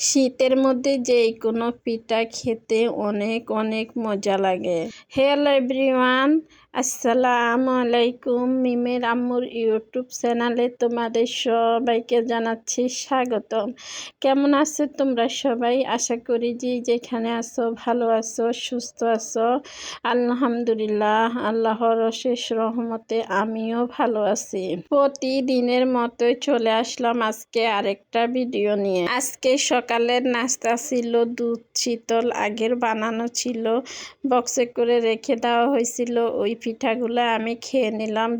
শীতের মধ্যে যে কোনো পিঠা খেতে অনেক অনেক মজা লাগে। হ্যালো এভরিওয়ান আসসালামু আলাইকুম মিমের আম্মুর ইউটিউব চ্যানেলে তোমাদের সবাইকে জানাচ্ছি স্বাগতম। কেমন আছো তোমরা সবাই? আশা করি যে যেখানে আছো, ভালো আছো, সুস্থ আছো। আলহামদুলিল্লাহ, আল্লাহর অশেষ রহমতে আমিও ভালো আছি। প্রতিদিনের মতোই চলে আসলাম আজকে আরেকটা ভিডিও নিয়ে। আজকে সকালের নাস্তা ছিল, দুধ শীতল আগের বানানো ছিল, বক্সে করে রেখে দেওয়া হয়েছিল, ওই পিঠাগুলো আমি খেয়ে নিলাম।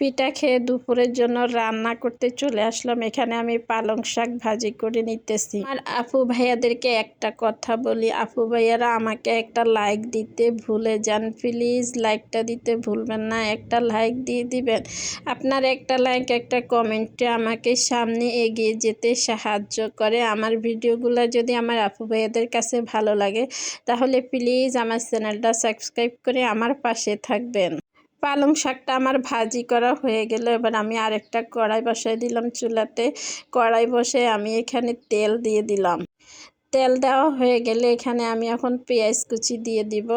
পিঠা খেয়ে দুপুরের জন্য রান্না করতে চলে আসলাম। এখানে আমি পালং শাক ভাজি করে নিতেছি। আর আপু ভাইয়াদেরকে একটা কথা বলি। আপু ভাইয়ারা আমাকে একটা লাইক দিতে ভুলে যান। প্লিজ লাইকটা দিতে ভুলবেন না। একটা লাইক দিয়ে দিবেন। আপনার একটা লাইক একটা কমেন্টে আমাকে সামনে এগিয়ে যেতে সাহায্য করে। আমার ভিডিওগুলো যদি আমার আপু ভাইয়াদের কাছে ভালো লাগে, তাহলে প্লিজ আমার চ্যানেলটা সাবস্ক্রাইব করে আমার পাশে থাকবেন। পালং শাকটা আমার ভাজি করা হয়ে গেল। এবার আমি আরেকটা কড়াই বসাই দিলাম চুলাতে। কড়াই বসে আমি এখানে তেল দিয়ে দিলাম। তেল দেওয়া হয়ে গেলে এখানে আমি এখন পেঁয়াজ কুচি দিয়ে দিব।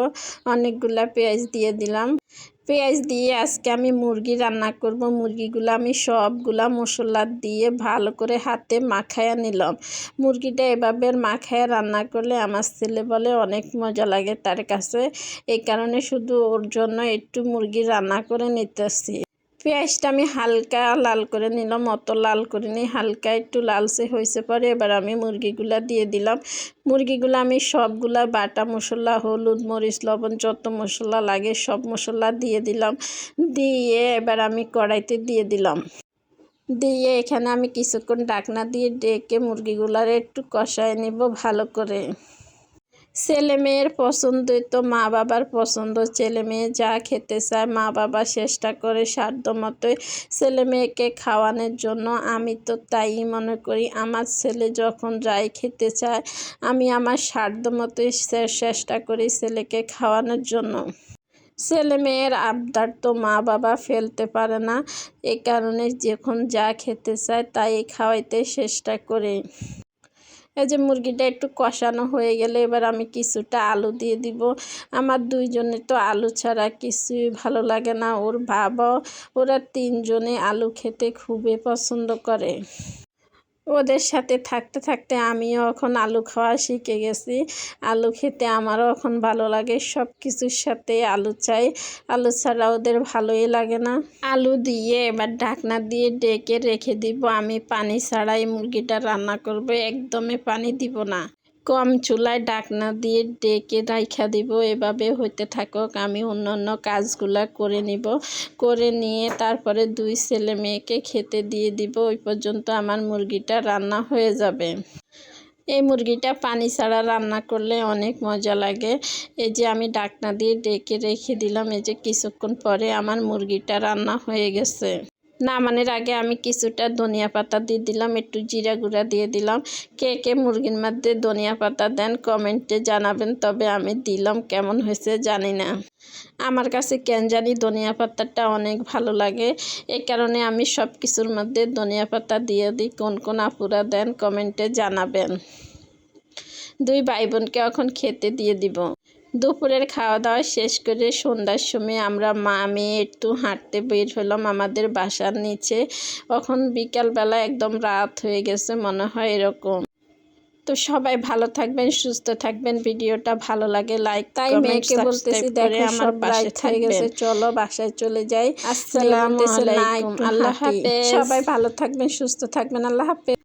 অনেকগুলা পেঁয়াজ দিয়ে দিলাম। পেঁয়াজ দিয়ে আজকে আমি মুরগি রান্না করব। মুরগিগুলো আমি সবগুলা মশলা দিয়ে ভালো করে হাতে মাখায়া নিলাম। মুরগিটা এভাবে মাখায়া রান্না করলে আমার ছেলে বলে অনেক মজা লাগে তার কাছে। এই কারণে শুধু ওর জন্য একটু মুরগি রান্না করে নিতেছি। পেঁয়াজটা আমি হালকা লাল করে নিলাম, অত লাল করে নিই হালকা একটু লালচে হয়েছে পরে এবার আমি মুরগিগুলা দিয়ে দিলাম। মুরগিগুলো আমি সবগুলা বাটা মশলা, হলুদ, মরিচ, লবণ যত মশলা লাগে সব মশলা দিয়ে দিলাম। দিয়ে এবার আমি কড়াইতে দিয়ে দিলাম। দিয়ে এখানে আমি কিছুক্ষণ ডাকনা দিয়ে ডেকে মুরগিগুলার একটু কষায় নেব ভালো করে। ছেলে মেয়ের পছন্দই তো মা বাবার পছন্দ। ছেলে মেয়ে যা খেতে চায় মা বাবা চেষ্টা করে সাধ্য মতোই ছেলে মেয়েকে খাওয়ানোর জন্য। আমি তো তাই মনে করি, আমার ছেলে যখন যাই খেতে চায়, আমি আমার সাধ্য মতোই চেষ্টা করি ছেলেকে খাওয়ানোর জন্য। ছেলে মেয়ের আবদার তো মা বাবা ফেলতে পারে না। এ কারণে যখন যা খেতে চায় তাই খাওয়াইতে চেষ্টা করি। এই যে মুরগিটা একটু কষানো হয়ে গেলে এবার আমি কিছুটা আলু দিয়ে দিব। আমার দুইজনে তো আলু ছাড়া কিছুই ভালো লাগে না। ওর বাবা ওরা তিনজনে আলু খেতে খুবই পছন্দ করে। ওদের সাথে থাকতে থাকতে আমিও এখন আলু খাওয়া শিখে গেছি। আলু খেতে আমারও এখন ভালো লাগে সব কিছুর সাথে আলু চাই। আলু ছাড়া ওদের ভালোই লাগে না। আলু দিয়ে এবার ঢাকনা দিয়ে ডেকে রেখে দিব। আমি পানি ছাড়াই মুরগিটা রান্না করব, একদমই পানি দিব না। কম চুলায় ডাকনা দিয়ে ডেকে রাইখা দিব। এভাবে হইতে থাকুক, আমি অন্য অন্য কাজগুলা করে নিব। করে নিয়ে তারপরে দুই ছেলে মেয়েকে খেতে দিয়ে দিব। ওই পর্যন্ত আমার মুরগিটা রান্না হয়ে যাবে। এই মুরগিটা পানি ছাড়া রান্না করলে অনেক মজা লাগে। এই যে আমি ডাকনা দিয়ে ডেকে রেখে দিলাম, এই যে কিছুক্ষণ পরে আমার মুরগিটা রান্না হয়ে গেছে। নামানোর আগে আমি কিছুটা ধনিয়া পাতা দিয়ে দিলাম, একটু জিরা গুঁড়া দিয়ে দিলাম। কে কে মুরগির মধ্যে ধনিয়া পাতা দেন কমেন্টে জানাবেন, তবে আমি দিলাম কেমন হয়েছে জানি না। আমার কাছে কেন জানি ধনিয়া পাতাটা অনেক ভালো লাগে। এই কারণে আমি সব কিছুর মধ্যে ধনিয়া পাতা দিয়ে দিই। কোন কোন আপুরা দেন কমেন্টে জানাবেন। দুই ভাই বোনকে এখন খেতে দিয়ে দিব। দুপুরের খাওয়া দাওয়া শেষ করে সন্ধ্যার সময় আমরা মা মেয়ে একটু হাঁটতে বের হলাম আমাদের বাসার নিচে। এখন বিকালবেলা একদম রাত হয়ে গেছে মনে হয় এরকম। তো সবাই ভালো থাকবেন সুস্থ থাকবেন। ভিডিওটা ভালো লাগে লাইক তাই মেয়েকে বলতেছি দেখে আমার বাসায় হয়ে গেছে চলো বাসায় চলে যাই। আসসালামু আলাইকুম আল্লাহ হাফেজ। সবাই ভালো থাকবেন সুস্থ থাকবেন আল্লাহ হাফেজ।